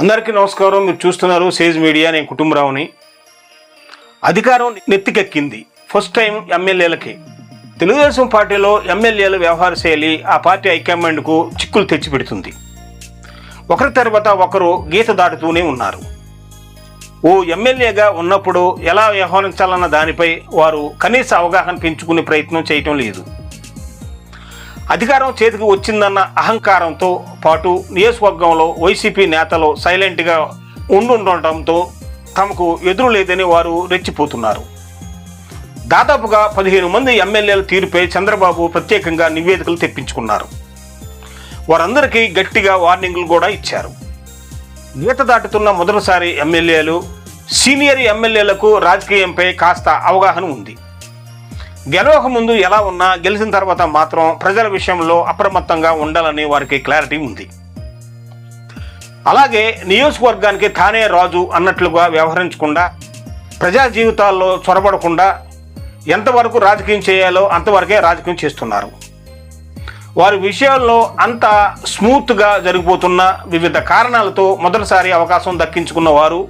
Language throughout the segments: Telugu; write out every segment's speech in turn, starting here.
అందరికీ నమస్కారం. మీరు చూస్తున్నారు సేజ్ మీడియా. నేను కుటుంబరావుని. అధికారం నెత్తికెక్కింది. ఫస్ట్ టైం ఎమ్మెల్యేలకి. తెలుగుదేశం పార్టీలో ఎమ్మెల్యేల వ్యవహార శైలి ఆ పార్టీ హైకమాండ్కు చిక్కులు తెచ్చిపెడుతుంది ఒకరి తర్వాత ఒకరు గీత దాటుతూనే ఉన్నారు. ఓ ఎమ్మెల్యేగా ఉన్నప్పుడు ఎలా వ్యవహరించాలన్న దానిపై వారు కనీస అవగాహన పెంచుకునే ప్రయత్నం చేయటం లేదు. అధికారం చేతికి వచ్చిందన్న అహంకారంతో పాటు నియోజకవర్గంలో వైసీపీ నేతలు సైలెంట్గా ఉండుండటంతో తమకు ఎదురు లేదని వారు రెచ్చిపోతున్నారు. దాదాపుగా పదిహేను మంది ఎమ్మెల్యేల తీరుపై చంద్రబాబు ప్రత్యేకంగా నివేదికలు తెప్పించుకున్నారు. వారందరికీ గట్టిగా వార్నింగ్లు కూడా ఇచ్చారు. ఈత దాటుతున్న మొదటిసారి ఎమ్మెల్యేలు సీనియర్ ఎమ్మెల్యేలకు రాజకీయంపై కాస్త అవగాహన ఉంది. గెలవక ముందు ఎలా ఉన్నా గెలిచిన తర్వాత మాత్రం ప్రజల విషయంలో అప్రమత్తంగా ఉండాలని వారికి క్లారిటీ ఉంది. అలాగే నియోజకవర్గానికి తానే రాజు అన్నట్లుగా వ్యవహరించకుండా ప్రజా జీవితాల్లో చొరబడకుండా ఎంతవరకు రాజకీయం చేయాలో అంతవరకే రాజకీయం చేస్తున్నారు. వారి విషయాల్లో అంత స్మూత్గా జరిగిపోతున్న వివిధ కారణాలతో మొదటిసారి అవకాశం దక్కించుకున్న వారు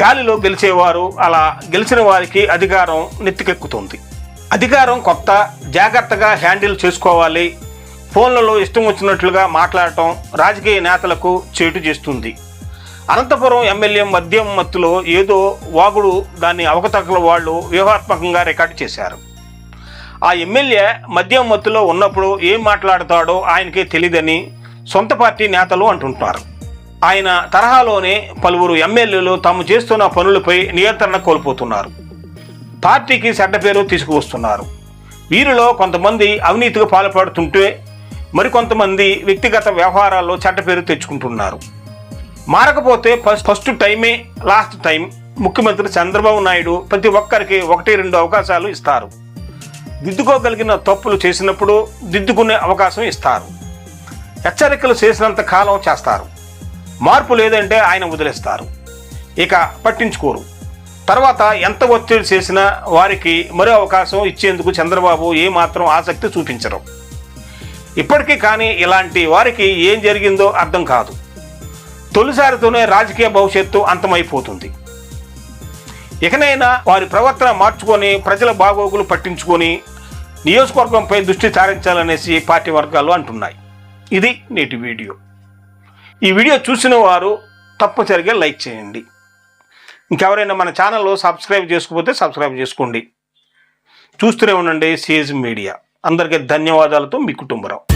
గాలిలో గెలిచేవారు అలా గెలిచిన వారికి అధికారం నెత్తికెక్కుతుంది. అధికారం కొత్త జాగ్రత్తగా హ్యాండిల్ చేసుకోవాలి. ఫోన్లలో ఇష్టం వచ్చినట్లుగా మాట్లాడటం రాజకీయ నేతలకు చేటు చేస్తుంది. అనంతపురం ఎమ్మెల్యే మద్యం మత్తులో ఏదో వాగుడు దాన్ని అవకతవకల వాళ్ళు వ్యూహాత్మకంగా రికార్డు చేశారు. ఆ ఎమ్మెల్యే మద్యం మత్తులో ఉన్నప్పుడు ఏం మాట్లాడతాడో ఆయనకే తెలియదని సొంత పార్టీ నేతలు అంటుంటారు. ఆయన తరహాలోనే పలువురు ఎమ్మెల్యేలు తాము చేస్తున్న పనులపై నియంత్రణ కోల్పోతున్నారు. పార్టీకి చెడ్డ పేరు తీసుకువస్తున్నారు. వీరిలో కొంతమంది అవినీతికి పాల్పడుతుంటే మరికొంతమంది వ్యక్తిగత వ్యవహారాల్లో చెడ్డ పేరు తెచ్చుకుంటున్నారు. మారకపోతే ఫస్ట్ ఫస్ట్ టైమే లాస్ట్ టైం ముఖ్యమంత్రి చంద్రబాబు నాయుడు ప్రతి ఒక్కరికి ఒకటి రెండు అవకాశాలు ఇస్తారు. దిద్దుకోగలిగిన తప్పులు చేసినప్పుడు దిద్దుకునే అవకాశం ఇస్తారు. హెచ్చరికలు చేసినంత కాలం చేస్తారు. మార్పు లేదంటే ఆయన వదిలేస్తారు. ఇక పట్టించుకోరు. తర్వాత ఎంత ఒత్తిడి చేసినా వారికి మరో అవకాశం ఇచ్చేందుకు చంద్రబాబు ఏమాత్రం ఆసక్తి చూపించరు. ఇప్పటికీ కానీ ఇలాంటి వారికి ఏం జరిగిందో అర్థం కాదు. తొలిసారితోనే రాజకీయ భవిష్యత్తు అంతమైపోతుంది. ఇకనైనా వారి ప్రవర్తన మార్చుకొని ప్రజల బాగోగులు పట్టించుకొని నియోజకవర్గంపై దృష్టి సారించాలనేసి పార్టీ వర్గాలు అంటున్నాయి. ఇది నేటి వీడియో. ఈ వీడియో చూసిన వారు తప్పనిసరిగా లైక్ చేయండి. ఇంకెవరైనా మన ఛానల్లో సబ్స్క్రైబ్ చేసుకోకపోతే సబ్స్క్రైబ్ చేసుకోండి. చూస్తూనే ఉండండి సిఎజ్ మీడియా. అందరికీ ధన్యవాదాలతో మీ కుటుంబరావు.